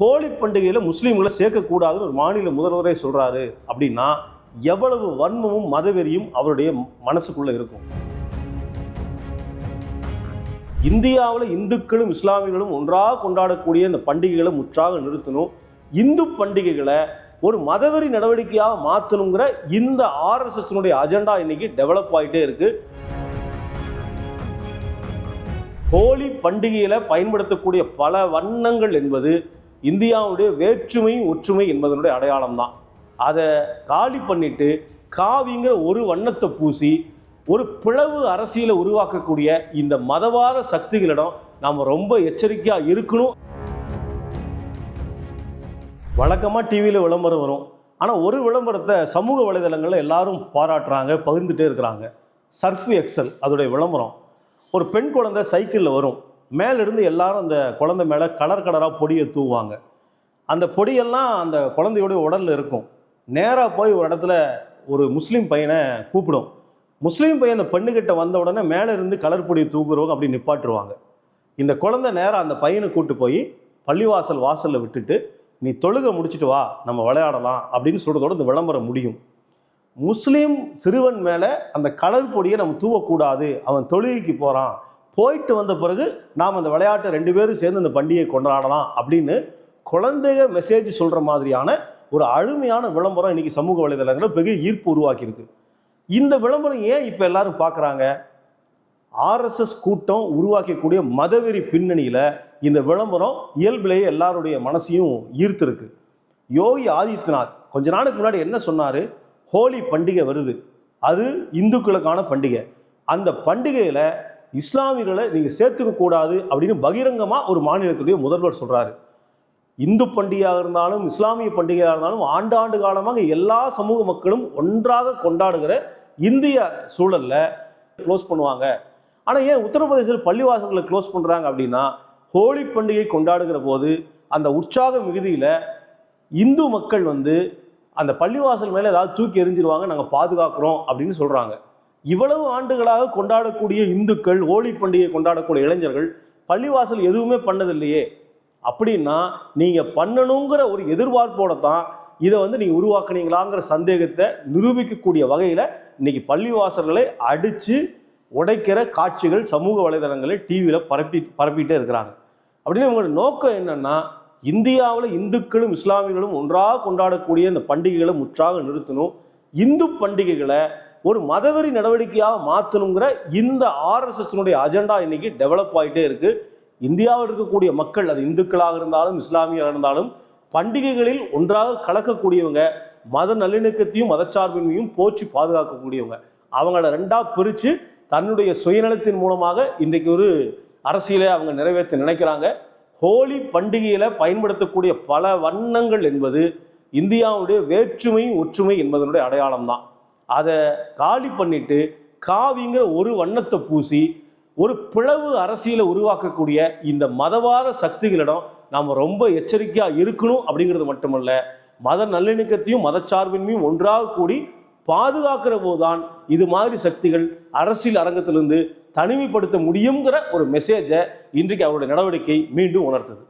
ஹோலி பண்டிகையில் முஸ்லீம்களை சேர்க்கக்கூடாதுன்னு ஒரு மாநில முதல்வரே சொல்கிறாரு அப்படின்னா எவ்வளவு வன்மமும் மதவெறியும் அவருடைய மனசுக்குள்ள இருக்கும். இந்தியாவில் இந்துக்களும் இஸ்லாமியர்களும் ஒன்றாக கொண்டாடக்கூடிய இந்த பண்டிகைகளை முற்றாக நிறுத்தணும். இந்து பண்டிகைகளை ஒரு மதவெறி நடவடிக்கையாக மாற்றணுங்கிற இந்த ஆர்எஸ்எஸ்னுடைய அஜெண்டா இன்னைக்கு டெவலப் ஆகிட்டே இருக்கு. ஹோலி பண்டிகையில் பயன்படுத்தக்கூடிய பல வண்ணங்கள் என்பது இந்தியாவுடைய வேற்றுமை ஒற்றுமை என்பதனுடைய அடையாளம் தான் அதை காலி பண்ணிட்டு காவிங்கிற ஒரு வண்ணத்தை பூசி ஒரு பிளவு அரசியலை உருவாக்கக்கூடிய இந்த மதவாத சக்திகளிடம் நாம் ரொம்ப எச்சரிக்கையாக இருக்கணும். வழக்கமாக டிவியில் விளம்பரம் வரும். ஆனால் ஒரு விளம்பரத்தை சமூக வலைதளங்களில் எல்லாரும் பாராட்டுறாங்க பகிர்ந்துட்டே இருக்கிறாங்க. சர்ஃப் எக்ஸல் அதோடைய விளம்பரம். ஒரு பெண் குழந்தை சைக்கிளில் வரும். மேலிருந்து எல்லாரும் அந்த குழந்தை மேலே கலர் கலராக பொடியை தூவாங்க அந்த பொடியெல்லாம் அந்த குழந்தையோடைய உடலில் இருக்கும். நேராக போய் ஒரு இடத்துல ஒரு முஸ்லீம் பையனை கூப்பிடும். முஸ்லீம் பையன் அந்த பெண்ணுக்கிட்ட வந்த உடனே மேலே இருந்து கலர் பொடியை தூக்குறவங்க அப்படி நிப்பாட்டுருவாங்க இந்த குழந்தை நேராக அந்த பையனை கூட்டு போய் பள்ளிவாசல் வாசலில் விட்டுட்டு நீ தொழுகை முடிச்சிட்டு வா நம்ம விளையாடலாம் அப்படின்னு சொல்கிறதோட இந்த விளம்பரம் முடியும். முஸ்லீம் சிறுவன் மேலே அந்த கலர் பொடியை நம்ம தூவக்கூடாது. அவன் தொழுகைக்கு போகிறான் போயிட்டு வந்த பிறகு நாம் அந்த விளையாட்டை ரெண்டு பேரும் சேர்ந்து அந்த பண்டிகையை கொண்டாடலாம் அப்படின்னு குழந்தைய மெசேஜ் சொல்கிற மாதிரியான ஒரு அழுமையான விளம்பரம் இன்றைக்கி சமூக வலைதளங்களில் பெரிய ஈர்ப்பு உருவாக்கியிருக்கு. இந்த விளம்பரம் ஏன் இப்போ எல்லாரும் பார்க்குறாங்க? ஆர்எஸ்எஸ் கூட்டம் உருவாக்கக்கூடிய மதவெறி பின்னணியில் இந்த விளம்பரம் இயல்பிலேயே எல்லாருடைய மனசையும் ஈர்த்திருக்கு. யோகி ஆதித்யநாத் கொஞ்ச நாளுக்கு முன்னாடி என்ன சொன்னார்? ஹோலி பண்டிகை வருது. அது இந்துக்களுக்கான பண்டிகை. அந்த பண்டிகையில் இஸ்லாமியர்களை நீங்கள் சேர்த்துக்க கூடாது அப்படின்னு பகிரங்கமாக ஒரு மாநிலத்துடைய முதல்வர் சொல்கிறாரு இந்து பண்டிகையாக இருந்தாலும் இஸ்லாமிய பண்டிகையாக இருந்தாலும் ஆண்டாண்டு காலமாக எல்லா சமூக மக்களும் ஒன்றாக கொண்டாடுகிற இந்திய சூழலில் க்ளோஸ் பண்ணுவாங்க. ஆனால் ஏன் உத்தரப்பிரதேசத்தில் பள்ளிவாசல்களை க்ளோஸ் பண்ணுறாங்க அப்படின்னா ஹோலி பண்டிகை கொண்டாடுகிற போது அந்த உற்சாக மிகுதியில் இந்து மக்கள் வந்து அந்த பள்ளிவாசல் மேலே ஏதாவது தூக்கி எறிஞ்சிருவாங்க நாங்கள் பாதுகாக்கிறோம் அப்படின்னு சொல்கிறாங்க இவ்வளவு ஆண்டுகளாக கொண்டாடக்கூடிய இந்துக்கள் ஹோலி பண்டிகை கொண்டாடக்கூடிய இளைஞர்கள் பள்ளிவாசல் எதுவுமே பண்ணதில்லையே. அப்படின்னா நீங்கள் பண்ணணுங்கிற ஒரு எதிர்பார்ப்போட தான் இதை வந்து நீங்கள் உருவாக்குனீங்களாங்கிற சந்தேகத்தை நிரூபிக்கக்கூடிய வகையில் இன்னைக்கு பள்ளிவாசல்களை அடித்து உடைக்கிற காட்சிகள் சமூக வலைதளங்களில் டிவியில் பரப்பி பரப்பிட்டே இருக்கிறாங்க. அப்படின்னு உங்களோட நோக்கம் என்னென்னா இந்தியாவில் இந்துக்களும் இஸ்லாமியர்களும் ஒன்றாக கொண்டாடக்கூடிய இந்த பண்டிகைகளை முற்றாக நிறுத்தணும். இந்து பண்டிகைகளை ஒரு மதவெறி நடவடிக்கையாக மாற்றணுங்கிற இந்த ஆர்எஸ்எஸ்னுடைய அஜெண்டா இன்னைக்கு டெவலப் ஆகிட்டே இருக்குது இந்தியாவில் இருக்கக்கூடிய மக்கள் அது இந்துக்களாக இருந்தாலும் இஸ்லாமியாக இருந்தாலும் பண்டிகைகளில் ஒன்றாக கலக்கக்கூடியவங்க மத நல்லிணக்கத்தையும் மதச்சார்பின்மையும் போற்றி பாதுகாக்கக்கூடியவங்க. அவங்கள ரெண்டாக பிரித்து தன்னுடைய சுயநலத்தின் மூலமாக இன்றைக்கு ஒரு அரசியலை அவங்க நிறைவேற்ற நினைக்கிறாங்க. ஹோலி பண்டிகையில் பயன்படுத்தக்கூடிய பல வண்ணங்கள் என்பது இந்தியாவுடைய வேற்றுமை ஒற்றுமை என்பதனுடைய அடையாளம் தான் அதை காலி பண்ணிட்டு காவிங்கிற ஒரு வண்ணத்தை பூசி ஒரு பிளவு அரசியலை உருவாக்கக்கூடிய இந்த மதவாத சக்திகளிடம் நாம் ரொம்ப எச்சரிக்கையாக இருக்கணும் அப்படிங்கிறது மட்டுமல்ல மத நல்லிணக்கத்தையும் மதச்சார்பின்மையும் ஒன்றாக கூடி பாதுகாக்கிற போதுதான் இது மாதிரி சக்திகள் அரசியல் அரங்கத்திலிருந்து தனிமைப்படுத்த முடியுங்கிற ஒரு மெசேஜை இன்றைக்கு அவருடைய நடவடிக்கை மீண்டும் உணர்த்துது.